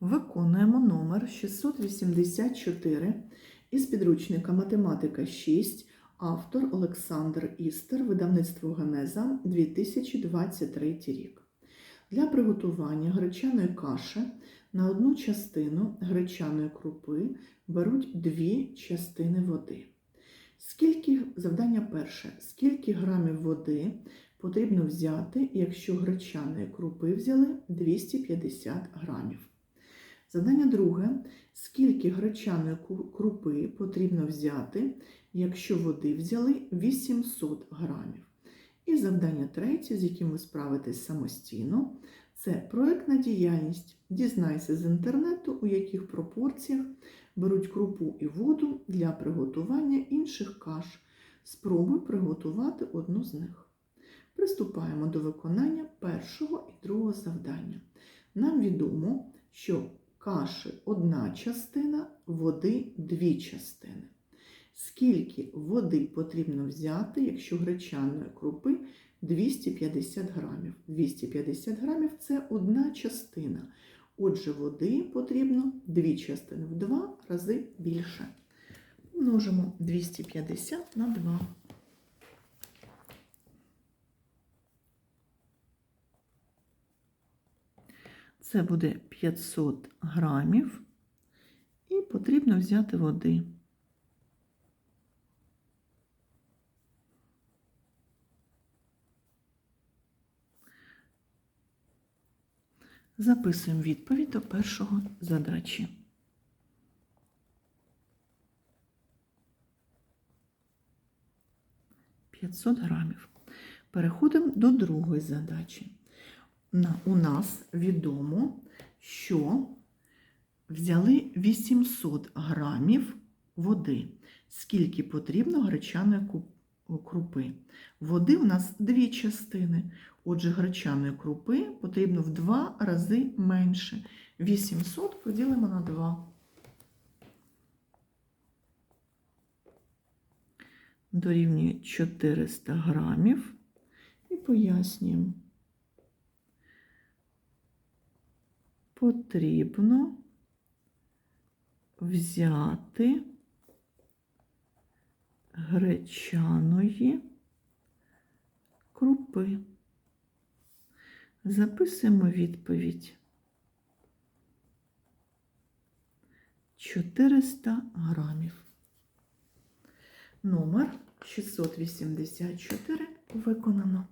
Виконуємо номер 684 із підручника Математика 6, автор Олександр Істер, видавництво Генеза 2023 рік. Для приготування гречаної каші на одну частину гречаної крупи беруть дві частини води. Скільки, завдання перше, скільки грамів води потрібно взяти, якщо гречаної крупи взяли 250 грамів? Завдання друге. Скільки гречаної крупи потрібно взяти, якщо води взяли 800 грамів? І завдання третє, з яким ви справитесь самостійно, це проектна діяльність. Дізнайся з інтернету, у яких пропорціях беруть крупу і воду для приготування інших каш. Спробуй приготувати одну з них. Приступаємо до виконання першого і другого завдання. Нам відомо, що каші одна частина, води дві частини. Скільки води потрібно взяти, якщо гречаної крупи 250 грамів? 250 грамів це одна частина. Отже, води потрібно дві частини в два рази більше. Множимо 250 на 2. Це буде 500 грамів. І потрібно взяти води. Записуємо відповідь до першого задачі. П'ятсот грамів. Переходимо до другої задачі. У нас відомо, що взяли 800 грамів води. Скільки потрібно гречаної крупи? Води у нас дві частини. Отже, гречаної крупи потрібно в два рази менше. 800 поділимо на 2. Дорівнює 400 грамів. І пояснюємо. Потрібно взяти гречаної крупи. Записуємо відповідь. 400 грамів. Номер 684 виконано.